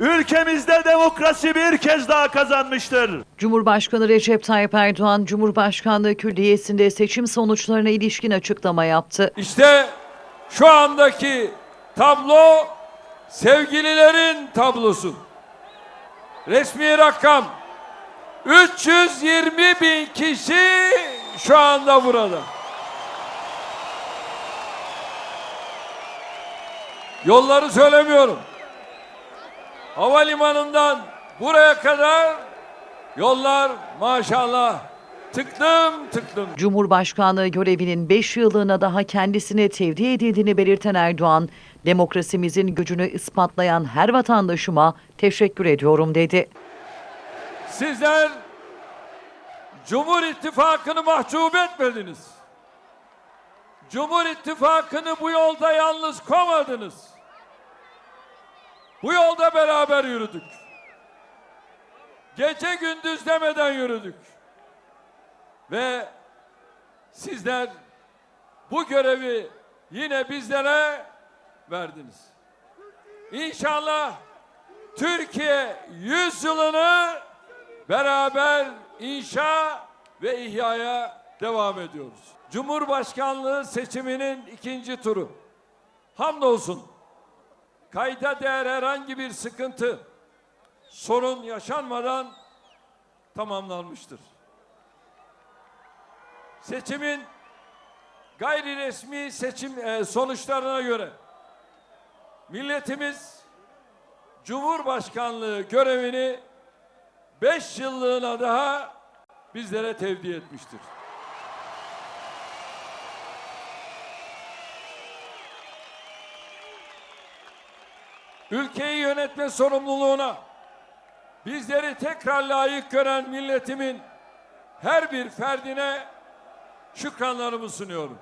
ülkemizde demokrasi bir kez daha kazanmıştır. Cumhurbaşkanı Recep Tayyip Erdoğan, Cumhurbaşkanlığı Külliyesi'nde seçim sonuçlarına ilişkin açıklama yaptı. İşte şu andaki tablo sevgililerin tablosu. Resmi rakam 320 bin kişi şu anda burada. Yolları söylemiyorum. Havalimanından buraya kadar yollar maşallah tıklım tıklım. Cumhurbaşkanlığı görevinin 5 yıllığına daha kendisine tevdi edildiğini belirten Erdoğan, demokrasimizin gücünü ispatlayan her vatandaşıma teşekkür ediyorum dedi. Sizler Cumhur İttifakı'nı mahcup etmediniz. Cumhur İttifakı'nı bu yolda yalnız komadınız. Bu yolda beraber yürüdük. Gece gündüz demeden yürüdük. Ve sizler bu görevi yine bizlere verdiniz. İnşallah Türkiye yüzyılını beraber inşa ve ihyaya devam ediyoruz. Cumhurbaşkanlığı seçiminin ikinci turu. Hamdolsun kayda değer herhangi bir sıkıntı, sorun yaşanmadan tamamlanmıştır. Seçimin gayri resmi seçim e, sonuçlarına göre milletimiz Cumhurbaşkanlığı görevini 5 yıllığına daha bizlere tevdi etmiştir. Ülkeyi yönetme sorumluluğuna bizleri tekrar layık gören milletimin her bir ferdine şükranlarımı sunuyorum.